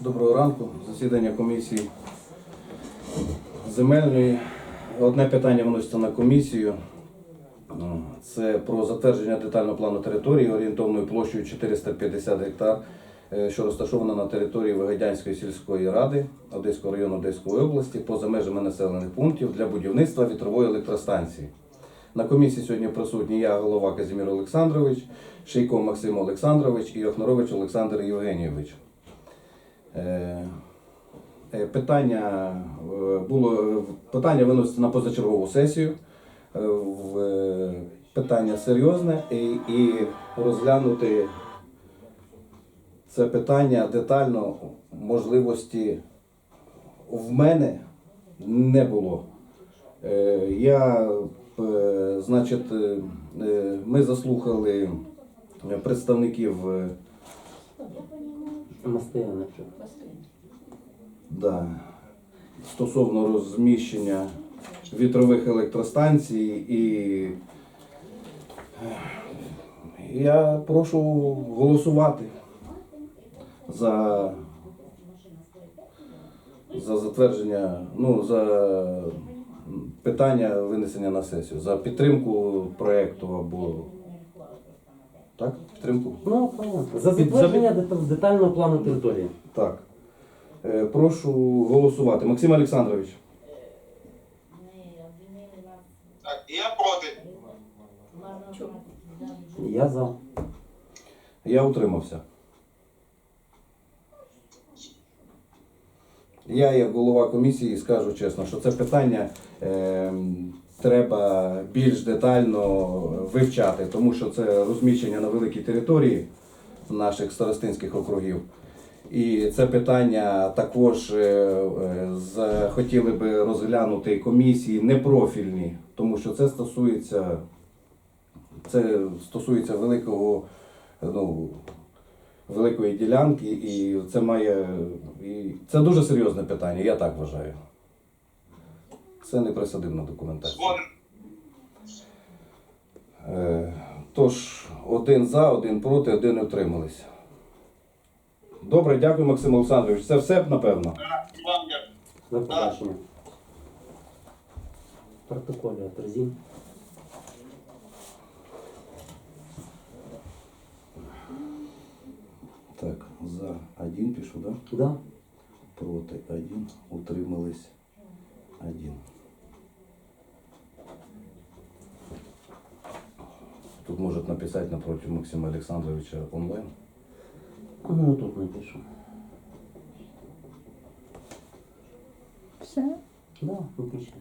Доброго ранку. Засідання комісії земельної. Одне питання виноситься на комісію. Ну, Це про затвердження детального плану території орієнтовною площею 450 гектар, е, що розташована на території Вигадянської сільської ради Одеського району Одеської області поза межами населених пунктів для будівництва вітрової електростанції. На комісії сьогодні присутні я, голова Казімір Олександрович, Шийко Максим Олександрович і Охнорович Олександр Євгенійович. Е, е, Питання е, було питання виноситься на позачергову сесію. Питання серйозне і, і розглянути це питання детально можливості в мене не було. Я, значить, ми заслухали представників Самостоятельно. Да. Стосовно розміщення вітрових електростанцій і е, я прошу голосувати за, за затвердження, ну, за питання винесення на сесію, за підтримку проєкту або так? Підтримку? Ну, понятно. За затвердження дета- детального плану території. Так. Е, Прошу голосувати. Максим Олександрович. Так, я проти. Я за. Я утримався. Я, як голова комісії, скажу чесно, що це питання е, треба більш детально вивчати, тому що це розміщення на великій території наших старостинських округів. І це питання також е, е, хотіли би розглянути комісії непрофільні, тому що це стосується, це стосується великого ну, великої ділянки, і це має. І це дуже серйозне питання, я так вважаю. Це не присадибна документація. Згоден. Е, Тож, один за, один проти, один утримались. Добре, дякую, Максим Олександрович. Це все, напевно. Вам дякую. За побачення. Протоколі отразим. Так, за один пишу, да? Да? Проти один, утримались один. Тут может написать напротив Максима Александровича онлайн. А ну тут напишу. Все? Да, напиши.